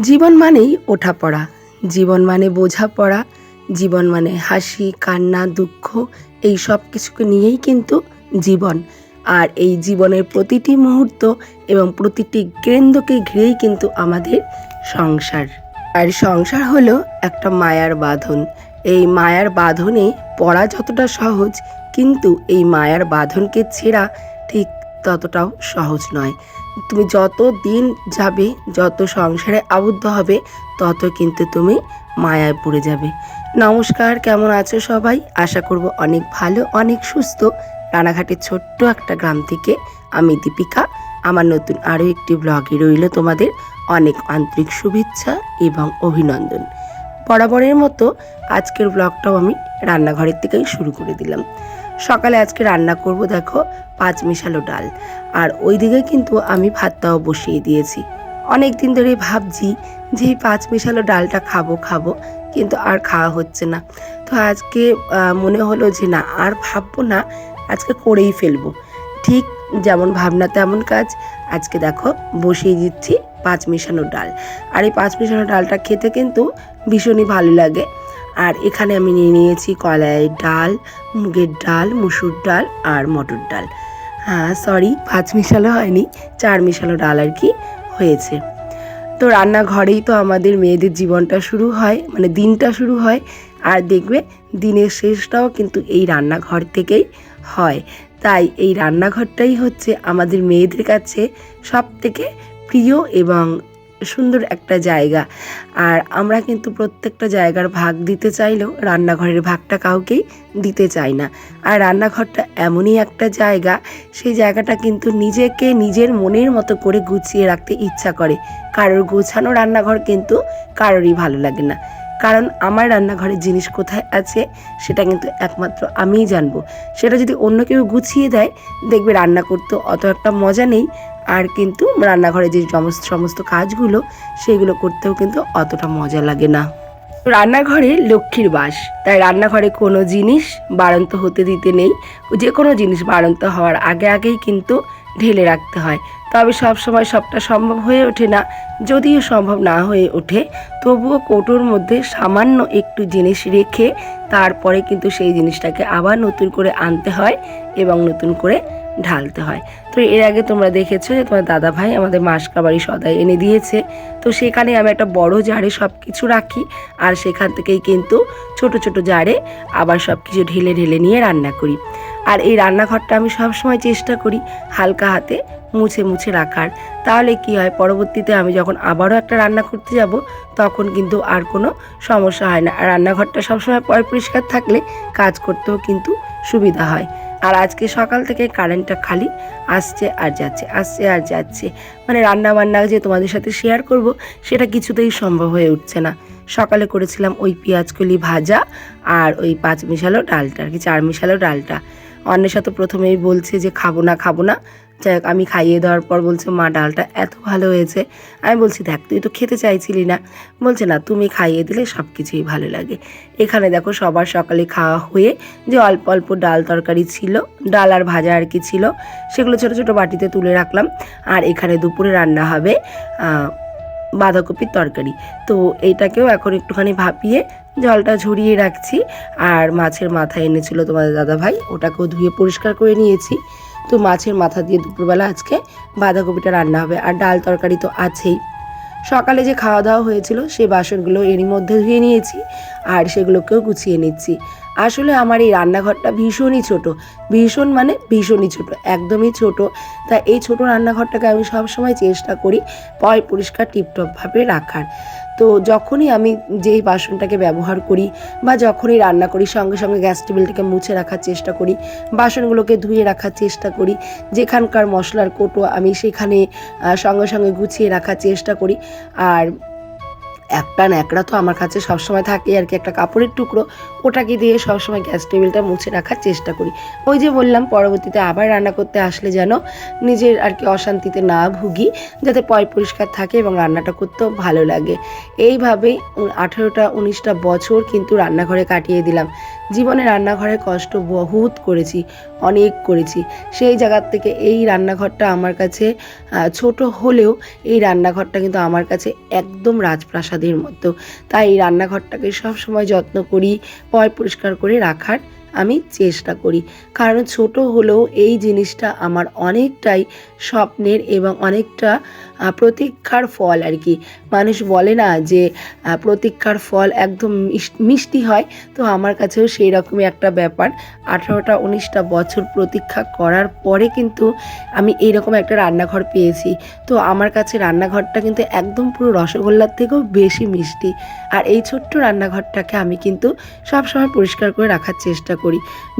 জীবন মানেই ওঠা পড়া। জীবন মানে বোঝাপড়া জীবন মানে হাসি, কান্না, দুঃখ, এই সব কিছুকে নিয়েই কিন্তু জীবন। আর এই জীবনের প্রতিটি মুহূর্ত এবং প্রতিটি কেন্দ্রকে ঘিরেই কিন্তু আমাদের সংসার। আর সংসার হলো একটা মায়ার বাঁধন। এই মায়ার বাঁধনে পড়া যতটা সহজ, কিন্তু এই মায়ার বাঁধনকে ছেঁড়া ঠিক ততটাও সহজ নয়। তুমি যত দিন যাবে, যত সংসারে আবদ্ধ হবে, তত কিন্তু তুমি মায়ায় পড়ে যাবে। নমস্কার, কেমন আছো সবাই? আশা করব অনেক ভালো, অনেক সুস্থ। রানাঘাটের ছোট্ট একটা গ্রাম থেকে আমি দীপিকা। আমার নতুন আরও একটি ব্লগে রইল তোমাদের অনেক আন্তরিক শুভেচ্ছা এবং অভিনন্দন। বরাবরের মতো আজকের ব্লগটাও আমি রান্নাঘরের থেকেই শুরু করে দিলাম। সকালে আজকে রান্না করব, দেখো, পাঁচ মিশালো ডাল। আর ওইদিকে কিন্তু আমি ভাতটাও বসিয়ে দিয়েছি। অনেক দিন ধরে ভাবছি যে এই পাঁচ মিশালো ডালটা খাব খাব, কিন্তু আর খাওয়া হচ্ছে না। তো আজকে মনে হলো যে না, আর ভাববো না, আজকে করেই ফেলব। ঠিক যেমন ভাবনা তেমন কাজ। আজকে দেখো, বসিয়ে দিচ্ছি পাঁচ মিশানো ডাল। আর এই পাঁচ মিশানো ডালটা খেতে কিন্তু ভীষণই ভালো লাগে। আর এখানে আমি নিয়ে নিয়েছি কলাইয়ের ডাল, মুগের ডাল, মুসুর ডাল আর মটর ডাল। হ্যাঁ সরি পাঁচ মিশালো হয়নি, চার মিশালো ডাল আর কি হয়েছে। তো রান্নাঘরেই তো আমাদের মেয়েদের জীবনটা শুরু হয় মানে দিনটা শুরু হয়। আর দেখবে দিনের শেষটাও কিন্তু এই রান্নাঘর থেকেই হয়। তাই এই রান্নাঘরটাই হচ্ছে আমাদের মেয়েদের কাছে সব থেকে প্রিয় এবং সুন্দর একটা জায়গা। আর আমরা কিন্তু প্রত্যেকটা জায়গার ভাগ দিতে চাইলেও রান্নাঘরের ভাগটা কাউকেই দিতে চাই না। আর রান্নাঘরটা এমনই একটা জায়গা, সেই জায়গাটা কিন্তু নিজেকে নিজের মনের মতো করে গুছিয়ে রাখতে ইচ্ছা করে। কারোর গোছানো রান্নাঘর কিন্তু কারোরই ভালো লাগে না। কারণ আমার রান্নাঘরের জিনিস কোথায় আছে সেটা কিন্তু একমাত্র আমিই জানব। সেটা যদি অন্য কেউ গুছিয়ে দেয়, দেখবে রান্না করতে অত একটা মজা নেই। আর কিন্তু রান্নাঘরে যে সমস্ত সমস্ত কাজগুলো, সেগুলো করতেও কিন্তু অতটা মজা লাগে না। রান্নাঘরে লক্ষ্মীর বাস। তাই রান্নাঘরে কোনো জিনিস বাড়ন্ত হতে দিতে নেই। যে কোনো জিনিস বাড়ন্ত হওয়ার আগে আগেই কিন্তু ঢেলে রাখতে হয়। তবে সব সময় সবটা সম্ভব হয়ে ওঠে না। যদিও সম্ভব না হয়ে ওঠে, তবুও কৌটোর মধ্যে সামান্য একটু জিনিস রেখে তারপরে কিন্তু সেই জিনিসটাকে আবার নতুন করে আনতে হয় এবং নতুন করে ঢালতে হয়। তো এর আগে তোমরা দেখেছ যে তোমার দাদা ভাই আমাদের মাসকাবাড়ি সদাই এনে দিয়েছে। তো সেখানে আমি একটা বড় জারে সব কিছু রাখি আর সেখান থেকেই কিন্তু ছোট ছোট জারে আবার সব কিছু ঢেলে ঢেলে নিয়ে রান্না করি। আর এই রান্নাঘরটা আমি সবসময় চেষ্টা করি হালকা হাতে মুছে মুছে রাখার। তাহলে কি হয়, পরবর্তীতে আমি যখন আবারও একটা রান্না করতে যাব, তখন কিন্তু আর কোনো সমস্যা হয় না। আর রান্নাঘরটা সবসময় পরিষ্কার থাকলে কাজ করতেও কিন্তু সুবিধা হয়। আর আজকে সকাল থেকে কারেন্টটা খালি, আসছে আর যাচ্ছে, আসছে আর যাচ্ছে। মানে রান্না বান্না যে তোমাদের সাথে শেয়ার করব, সেটা কিছুতেই সম্ভব হয়ে উঠছে না। সকালে করেছিলাম ওই পেঁয়াজকলি ভাজা আর ওই পাঁচ মিশালো ডালটা, আর কি চার মিশালো ডালটা। অন্যের সাথে প্রথমেই বলছে যে খাব না খাব না। যাই হোক, আমি খাইয়ে দেওয়ার পর বলছে, মা, ডালটা এত ভালো হয়েছে। আমি বলছি, দেখ, তুই তো খেতে চাইছিলি না। বলছে, না, তুমি খাইয়ে দিলে সব কিছুই ভালো লাগে। এখানে দেখো সবার সকালে খাওয়া হয়ে যে অল্প অল্প ডাল তরকারি ছিল, ডাল আর ভাজা আর কি ছিল, সেগুলো ছোটো ছোটো বাটিতে তুলে রাখলাম। আর এখানে দুপুরে রান্না হবে বাঁধাকপির তরকারি। তো এইটাকেও এখন একটুখানি ভাপিয়ে জলটা ঝরিয়ে রাখছি আর মাছের মাথা এনেছিল তোমাদের দাদা ভাই ওটাকেও ধুয়ে পরিষ্কার করে নিয়েছি। তো মাছের মাথা দিয়ে দুপুরবেলা আজকে বাঁধাকপিটা রান্না হবে আর ডাল তরকারি তো আছেই। সকালে যে খাওয়া দাওয়া হয়েছিল সেই বাসনগুলো এরই মধ্যে ধুয়ে নিয়েছি আর সেগুলোকেও গুছিয়ে নিচ্ছি। আসলে আমার এই রান্নাঘরটা ভীষণই ছোট। ভীষণ মানে ভীষণই ছোট, একদমই ছোট। তা এই ছোট রান্নাঘরটাকে আমি সবসময় চেষ্টা করি পয় পরিষ্কার টিপটপভাবে রাখার। তো যখনই আমি যেই বাসনটাকে ব্যবহার করি বা যখনই রান্না করি, সঙ্গে সঙ্গে গ্যাস টেবিলটাকে মুছে রাখার চেষ্টা করি, বাসনগুলোকে ধুয়ে রাখার চেষ্টা করি, যেখানকার মশলার কোটো আমি সেখানে সঙ্গে সঙ্গে গুছিয়ে রাখার চেষ্টা করি। আর একটা ন্যাকড়া তো আমার কাছে সবসময় থাকে আর কি, একটা কাপড়ের টুকরো, ওটাকে দিয়ে সবসময় গ্যাস টেবিলটা মুছে রাখার চেষ্টা করি। ওই যে বললাম, পরবর্তীতে আবার রান্না করতে আসলে যেন নিজের আর কি অশান্তিতে না ভুগি, যাতে পয় পরিষ্কার থাকে এবং রান্নাটা করতেও ভালো লাগে। এইভাবেই আঠেরোটা, উনিশটা বছর কিন্তু রান্নাঘরে কাটিয়ে দিলাম। জীবনে রান্নাঘরে কষ্ট বহুত করেছি, অনেক করেছি। সেই জায়গার থেকে এই রান্নাঘরটা আমার কাছে ছোট হলেও এই রান্নাঘরটা কিন্তু আমার কাছে একদম রাজপ্রাসাদের মতো। তাই রান্নাঘরটাকে সব সময় যত্ন করি, পয় পরিষ্কার করে রাখার আমি চেষ্টা করি। কারণ ছোট হলেও এই জিনিসটা আমার অনেকটাই স্বপ্নের এবং অনেকটা প্রতীক্ষার ফল আর কি। মানুষ বলে না যে প্রতীক্ষার ফল একদম মিষ্টি হয়। তো আমার কাছেও সেই রকমই একটা ব্যাপার। আঠারোটা উনিশটা বছর প্রতীক্ষা করার পরে কিন্তু আমি এইরকম একটা রান্নাঘর পেয়েছি। তো আমার কাছে রান্নাঘরটা কিন্তু একদম পুরো রসগোল্লার থেকেও বেশি মিষ্টি। আর এই ছোট্ট রান্নাঘরটাকে আমি কিন্তু সবসময় পরিষ্কার করে রাখার চেষ্টা করি।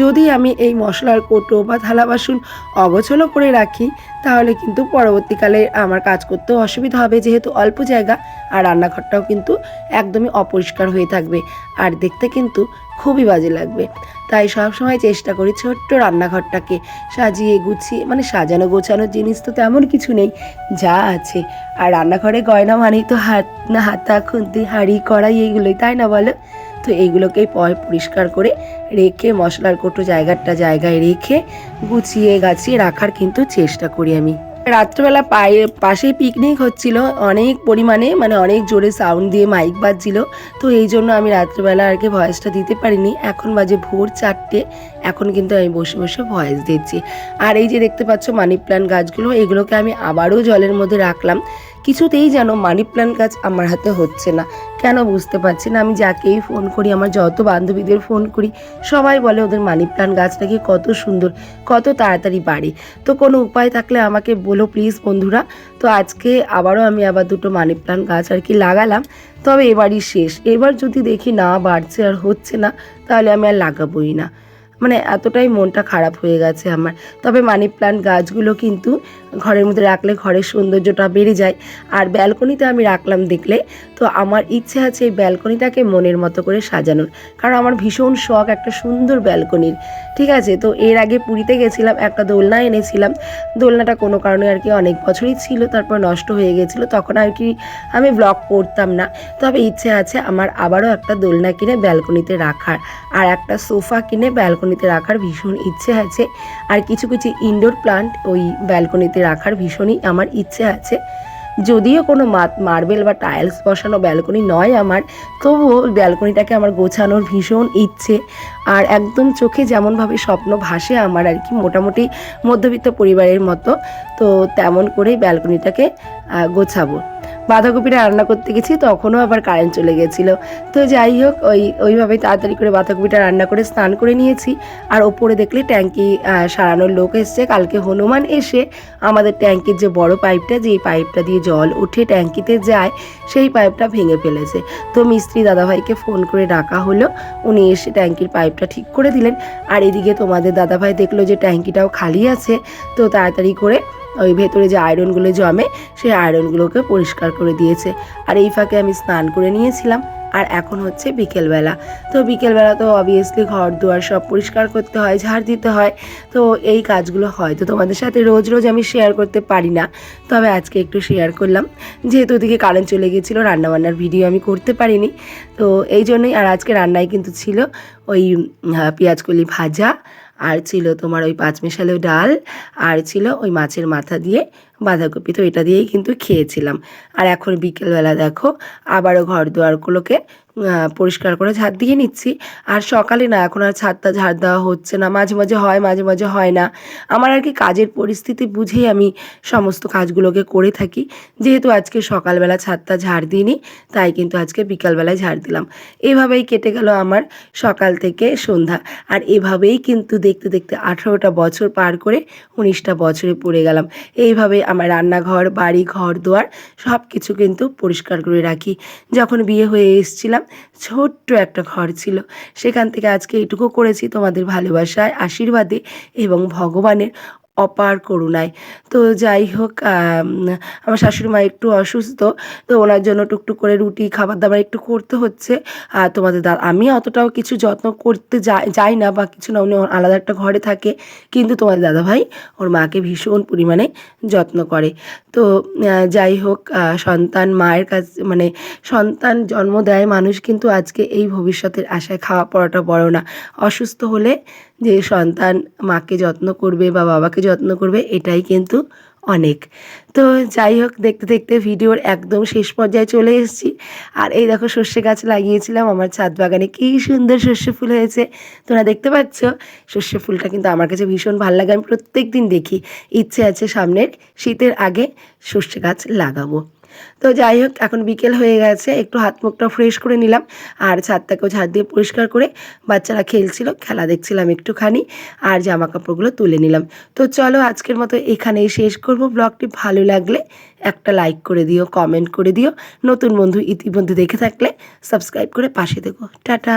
যদি আমি এই মশলার কোটো বা থালা বাসন অগোছলো করে রাখি, তাহলে কিন্তু পরবর্তীকালে আমার কাজ করতেও অসুবিধা হবে। যেহেতু অল্প জায়গা আর রান্নাঘরটাও কিন্তু একদমই অপরিষ্কার হয়ে থাকবে আর দেখতে কিন্তু খুবই বাজে লাগবে। তাই সবসময় চেষ্টা করি ছোট্ট রান্নাঘরটাকে সাজিয়ে গুছিয়ে মানে সাজানো গোছানোর জিনিস তো তেমন কিছু নেই, যা আছে। আর রান্নাঘরে গয়না মানেই তো হাত, না হাতা, খুন্তি, হাঁড়ি, কড়াই এইগুলোই, তাই না বলো? তো এইগুলোকেই পয়, পরিষ্কার করে রেখে, মশলার কোটো জায়গাটা জায়গায় রেখে গুছিয়ে গাছিয়ে রাখার কিন্তু চেষ্টা করি আমি। রাত্রেবেলা পায়ে পাশে পিকনিক হচ্ছিল, অনেক পরিমাণে মানে অনেক জোরে সাউন্ড দিয়ে মাইক বাজছিল, তো এই জন্য আমি রাত্রেবেলা আর কি ভয়েসটা দিতে পারিনি। এখন বাজে ভোর চারটে, এখন কিন্তু আমি বসে বসে ভয়েস দিচ্ছি। আর এই যে দেখতে পাচ্ছ মানি প্ল্যান্ট গাছগুলো, এগুলোকে আমি আবারও জলের মধ্যে রাখলাম। কিছুতেই যেন মানি প্ল্যান্ট গাছ আমার হাতে হচ্ছে না। কেন বুঝতে পারছি না, আমি যাকেই ফোন করি, আমার যত বান্ধবীদের ফোন করি, সবাই বলে ওদের মানি প্ল্যান্ট গাছ নাকি কত সুন্দর, কত তাড়াতাড়ি বাড়ে। তো কোনো উপায় থাকলে আমাকে বলো প্লিজ বন্ধুরা। তো আজকে আবারও আমি আবার দুটো মানি প্ল্যান্ট গাছ আর কি লাগালাম। তবে এবারই শেষ। এবার যদি দেখি না বাড়ছে আর হচ্ছে না, তাহলে আমি আর লাগাবোই না। মানে এতটাই মনটা খারাপ হয়ে গেছে আমার। তবে মানি প্ল্যান্ট গাছগুলো কিন্তু ঘরের মধ্যে রাখলে ঘরের সৌন্দর্যটা বেড়ে যায়। আর ব্যালকনিতে আমি রাখলাম দেখলে, তো আমার ইচ্ছে আছে এই ব্যালকনিটাকে মনের মতো করে সাজানোর। কারণ আমার ভীষণ শখ একটা সুন্দর ব্যালকনির, ঠিক আছে? তো এর আগে পুরীতে গেছিলাম, একটা দোলনা এনেছিলাম। দোলনাটা কোনো কারণে আর কি অনেক বছরই ছিল, তারপর নষ্ট হয়ে গেছিল, তখন আর কি আমি ব্লগ করতাম না। তবে ইচ্ছে আছে আমার আবারও একটা দোলনা কিনে ব্যালকনিতে রাখার, আর একটা সোফা কিনে ব্যালকনিতে রাখার ভীষণ ইচ্ছে আছে। আর কিছু কিছু ইনডোর প্লান্ট ওই ব্যালকনিতে রাখার ভীষণই আমার ইচ্ছে আছে। যদিও কোনো মার্বেল বা টাইলস বসানো ব্যালকনি নয় আমার, তবুও ব্যালকনিটাকে আমার গোছানোর ভীষণ ইচ্ছে। আর একদম চোখে যেমনভাবে স্বপ্ন ভাসে আমার আর কি, মোটামুটি মধ্যবিত্ত পরিবারের মতো, তো তেমন করেই ব্যালকনিটাকে গোছাবো। বাঁধাকপিটা রান্না করতে গেছি, তখনও আবার কারেন্ট চলে গেছিল। তো যাই হোক, ওই ওইভাবে তাড়াতাড়ি করে বাঁধাকপিটা রান্না করে স্নান করে নিয়েছি। আর ওপরে দেখলে ট্যাঙ্কি সারানোর লোক এসছে। কালকে হনুমান এসে আমাদের ট্যাঙ্কির যে বড় পাইপটা যে পাইপটা দিয়ে জল উঠে ট্যাঙ্কিতে যায়, সেই পাইপটা ভেঙে ফেলেছে। তো মিস্ত্রি দাদাভাইকে ফোন করে ডাকা হলো। উনি এসে ট্যাঙ্কির পাইপটা ঠিক করে দিলেন। আর এদিকে তোমাদের দাদাভাই দেখল যে ট্যাঙ্কিটাও খালি আছে, তো তাড়াতাড়ি করে ওই ভেতরে যে আয়রনগুলো জমে, সেই আয়রনগুলোকে পরিষ্কার করে দিয়েছে। আর এই ফাঁকে আমি স্নান করে নিয়েছিলাম। আর এখন হচ্ছে বিকেলবেলা। তো বিকেলবেলা তো অবভিয়াসলি ঘর দুয়ার সব পরিষ্কার করতে হয়, ঝাড় দিতে হয়। তো এই কাজগুলো হয়তো তোমাদের সাথে রোজ রোজ আমি শেয়ার করতে পারি না। তবে আজকে একটু শেয়ার করলাম। যেহেতু ওদিকে কারেন্ট চলে গেছিল, রান্নাবান্নার ভিডিও আমি করতে পারিনি। তো এই জন্যই আর আজকে রান্নায় কিন্তু ছিল ওই পেঁয়াজকলি ভাজা আর ছিল তোমার ওই পাঁচমিশালি ডাল, আর ছিল ওই মাছের মাথা দিয়ে বাঁধাকপি। তো এটা দিয়েই কিন্তু খেয়েছিলাম। আর এখন বিকেলবেলা দেখো, আবারও ঘর দুয়ারগুলোকে পরিষ্কার করে ঝাড় দিয়ে নিচ্ছি। আর সকালে না, এখন আর ছাদটা ঝাড় দেওয়া হচ্ছে না। মাঝে মাঝে হয়, মাঝে মাঝে হয় না। আমার আর কি কাজের পরিস্থিতি বুঝেই আমি সমস্ত কাজগুলোকে করে থাকি। যেহেতু আজকে সকালবেলা ছাদটা ঝাড় দিইনি, তাই কিন্তু আজকে বিকালবেলায় ঝাড় দিলাম। এভাবেই কেটে গেল আমার সকাল থেকে সন্ধ্যা। আর এভাবেই কিন্তু দেখতে দেখতে আঠারোটা বছর পার করে উনিশটা বছরে পড়ে গেলাম। এইভাবে আমার রান্নাঘর, বাড়ি, ঘর, দুয়ার সব কিছু কিন্তু পরিষ্কার করে রাখি। যখন বিয়ে হয়ে এসেছিলাম ছোট্ট একটা ঘর ছিল। সেখান থেকে আজকে এটুকু করেছি তোমাদের ভালোবাসায় আশীর্বাদে এবং ভগবানের অপার করুণায়। তো যাই হোক আমার শাশুড়ি মা একটু অসুস্থ, তো ওনার জন্য টুকটুক করে রুটি খাবার দাবার একটু করতে হচ্ছে। আর তোমাদের দা, আমি অতটাও কিছু যত্ন করতে যাই না বা কিছু না, উনি আলাদা একটা ঘরে থাকে। কিন্তু তোমাদের দাদাভাই ওর মাকে ভীষণ পরিমাণে যত্ন করে। তো যাই হোক সন্তান মায়ের কাছে মানে সন্তান জন্ম দেয় মানুষ কিন্তু আজকে এই ভবিষ্যতের আশায় খাওয়া পড়াটা বড় না। অসুস্থ হলে যে সন্তান মাকে যত্ন করবে বা বাবাকে যত্ন করবে, এটাই কিন্তু অনেক। তো যাই হোক, দেখতে দেখতে ভিডিওর একদম শেষ পর্যায়ে চলে এসেছি। আর এই দেখো সর্ষে গাছ লাগিয়েছিলাম, আমার ছাদ বাগানে কী সুন্দর সর্ষে ফুল হয়েছে। তোমরা দেখতে পাচ্ছ, সর্ষে ফুলটা কিন্তু আমার কাছে ভীষণ ভালো লাগে, আমি প্রত্যেক দিন দেখি। ইচ্ছে আছে সামনের শীতের আগে সর্ষে গাছ লাগাবো। তো যাই হোক, এখন বিকেল হয়ে গেছে, একটু হাত মুখটা ফ্রেশ করে নিলাম। আর ছাদটাকেও ঝাড় দিয়ে পরিষ্কার করে বাচ্চারা খেলছিল, খেলা দেখছিলাম একটুখানি, আর জামা কাপড়গুলো তুলে নিলাম। তো চলো আজকের মতো এখানেই শেষ করব। ব্লগটি ভালো লাগলে একটা লাইক করে দিও কমেন্ট করে দিও। নতুন বন্ধু ইতিমধ্যে দেখে থাকলে সাবস্ক্রাইব করে পাশে দেখো টাটা!